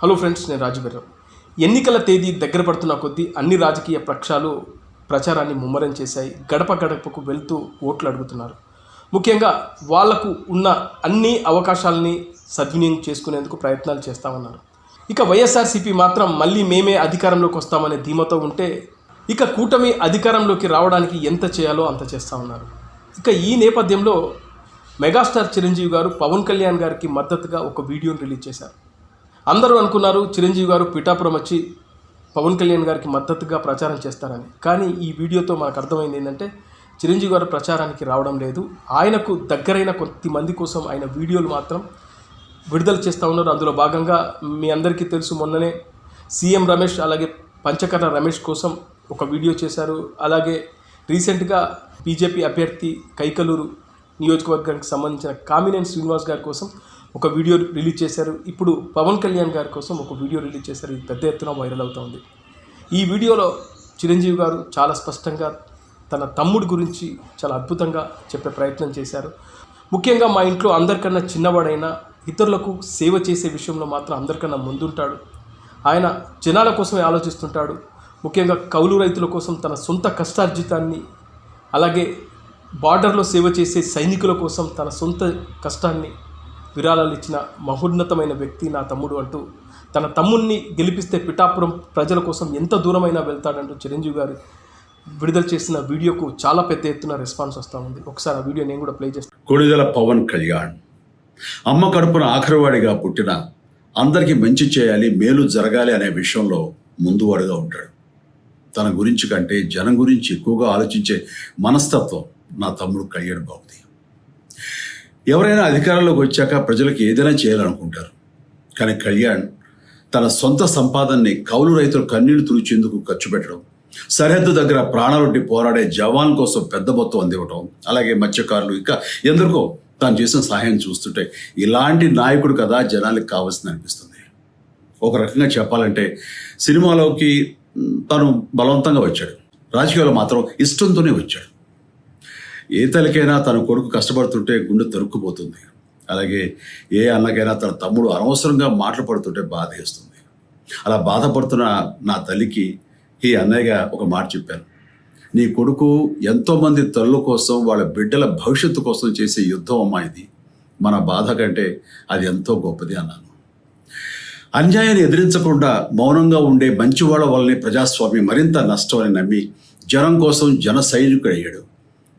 Hello friends నేను రాజుగారావు ఎన్నికల తేదీ దగ్గర పడుతున్న కొద్దీ అన్ని రాజకీయ పక్షాలు ప్రచారాన్ని ముమ్మరం చేశాయి. గడప గడపకు వెళ్తూ ఓట్లు అడుగుతున్నారు. ముఖ్యంగా వాళ్ళకు ఉన్న అన్ని అవకాశాలని సద్వినియోగం చేసుకునేందుకు ప్రయత్నాలు చేస్తూ ఉన్నారు. ఇక వైఎస్ఆర్సీపీ మాత్రం మళ్ళీ మేమే అధికారంలోకి వస్తామనే ధీమతో ఉంటే ఇక కూటమి అధికారంలోకి రావడానికి ఎంత చేయాలో అంత చేస్తా ఉన్నారు. ఇక ఈ నేపథ్యంలో మెగాస్టార్ చిరంజీవి గారు పవన్ కళ్యాణ్ గారికి మద్దతుగా ఒక వీడియోని రిలీజ్ చేశారు. అందరూ అనుకున్నారు చిరంజీవి గారు పిఠాపురం వచ్చి పవన్ కళ్యాణ్ గారికి మద్దతుగా ప్రచారం చేస్తారని. కానీ ఈ వీడియోతో మనకు అర్థమైంది ఏంటంటే చిరంజీవి గారు ప్రచారానికి రావడం లేదు. ఆయనకు దగ్గరైన కొద్దిమంది కోసం ఆయన వీడియోలు మాత్రం విడుదల చేస్తూ ఉన్నారు. అందులో భాగంగా మీ అందరికీ తెలుసు మొన్ననే సీఎం రమేష్ అలాగే పంచకర్ణ రమేష్ కోసం ఒక వీడియో చేశారు. అలాగే రీసెంట్గా బీజేపీ అభ్యర్థి కైకలూరు నియోజకవర్గానికి సంబంధించిన కామినేని శ్రీనివాస్ గారి కోసం ఒక వీడియో రిలీజ్ చేశారు. ఇప్పుడు పవన్ కళ్యాణ్ గారి కోసం ఒక వీడియో రిలీజ్ చేశారు. ఇది పెద్ద ఎత్తున వైరల్ అవుతోంది ఈ వీడియోలో చిరంజీవి గారు చాలా స్పష్టంగా తన తమ్ముడి గురించి చాలా అద్భుతంగా చెప్పే ప్రయత్నం చేశారు. ముఖ్యంగా మా ఇంట్లో అందరికన్నా చిన్నవాడైనా ఇతరులకు సేవ చేసే విషయంలో మాత్రం అందరికన్నా ముందుంటాడు. ఆయన జనాల కోసమే ఆలోచిస్తుంటాడు. ముఖ్యంగా కౌలు రైతుల కోసం తన సొంత కష్టార్జితాన్ని అలాగే బార్డర్లో సేవ చేసే సైనికుల కోసం తన సొంత కష్టాన్ని విరాళాలు ఇచ్చిన మహోన్నతమైన వ్యక్తి నా తమ్ముడు అంటూ తన తమ్ముణ్ణి గెలిపిస్తే పిఠాపురం ప్రజల కోసం ఎంత దూరమైనా వెళ్తాడంటూ చిరంజీవి గారు విడుదల చేసిన వీడియోకు చాలా పెద్ద ఎత్తున రెస్పాన్స్ వస్తూ ఉంది. ఒకసారి ఆ వీడియో నేను కూడా ప్లే చేస్తాను కొడిదల పవన్ కళ్యాణ్. అమ్మ కడుపున ఆఖరివాడిగా పుట్టిన అందరికీ మంచి చేయాలి మేలు జరగాలి అనే విషయంలో ముందువాడుగా ఉంటాడు. తన గురించి కంటే జనం గురించి ఎక్కువగా ఆలోచించే మనస్తత్వం నా తమ్ముడు కళ్యాణ్ బాబుది. ఎవరైనా అధికారంలోకి వచ్చాక ప్రజలకు ఏదైనా చేయాలనుకుంటారు. కానీ కళ్యాణ్ తన సొంత సంపాదనని కౌలు రైతులు కన్నీళ్ళు తుడిచేందుకు ఖర్చు పెట్టడం సరిహద్దు దగ్గర ప్రాణాలొడ్డి పోరాడే జవాన్ కోసం పెద్ద మొత్తం అందివ్వటం అలాగే మత్స్యకారులు ఇంకా ఎందరికో తాను చేసిన సహాయం చూస్తుంటే ఇలాంటి నాయకుడు కదా జనానికి కావాల్సింది అనిపిస్తుంది. ఒక రకంగా చెప్పాలంటే సినిమాలోకి తను బలవంతంగా వచ్చాడు. రాజకీయాలు మాత్రం ఇష్టంతోనే వచ్చాడు. ఏ తల్లికైనా తన కొడుకు కష్టపడుతుంటే గుండె తరుక్కుపోతుంది. అలాగే ఏ అన్నకైనా తన తమ్ముడు అనవసరంగా మాటలు పడుతుంటే బాధ వేస్తుంది. అలా బాధపడుతున్న నా తల్లికి ఈ అన్నయ్యగా ఒక మాట చెప్పాను నీ కొడుకు ఎంతోమంది తల్లుల కోసం వాళ్ళ బిడ్డల భవిష్యత్తు కోసం చేసే యుద్ధం అమ్మా ఇది. మన బాధ కంటే అది ఎంతో గొప్పది అన్నాను. అన్యాయాన్ని ఎదిరించకుండా మౌనంగా ఉండే మంచివాళ్ళ వల్లనే ప్రజాస్వామ్యం మరింత నష్టం అని నమ్మి జనం కోసం జన సైనికుడయ్యాడు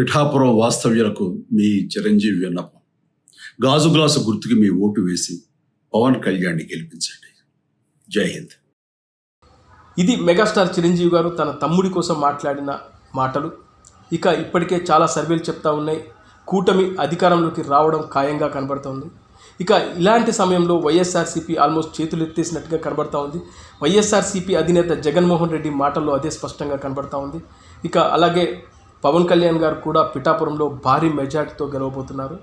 పిఠాపురం వాస్తవ్యులకు మీ చిరంజీవి విన్నపం. గాజు గ్లాసు గుర్తుకి మీ ఓటు వేసి పవన్ కళ్యాణ్ని గెలిపించండి. జై హింద్. ఇది మెగాస్టార్ చిరంజీవి గారు తన తమ్ముడి కోసం మాట్లాడిన మాటలు. ఇక ఇప్పటికే చాలా సర్వేలు చెప్తా ఉన్నాయి. కూటమి అధికారంలోకి రావడం ఖాయంగా కనబడుతోంది ఇక ఇలాంటి సమయంలో వైఎస్ఆర్సీపీ ఆల్మోస్ట్ చేతులు ఎత్తేసినట్టుగా కనబడతా ఉంది. వైఎస్ఆర్సీపీ అధినేత జగన్మోహన్ రెడ్డి మాటల్లో అదే స్పష్టంగా కనబడతా ఉంది. ఇక అలాగే పవన్ కళ్యాణ్ గారు కూడా పిఠాపురంలో భారీ మెజార్టీతో గెలవబోతున్నారు.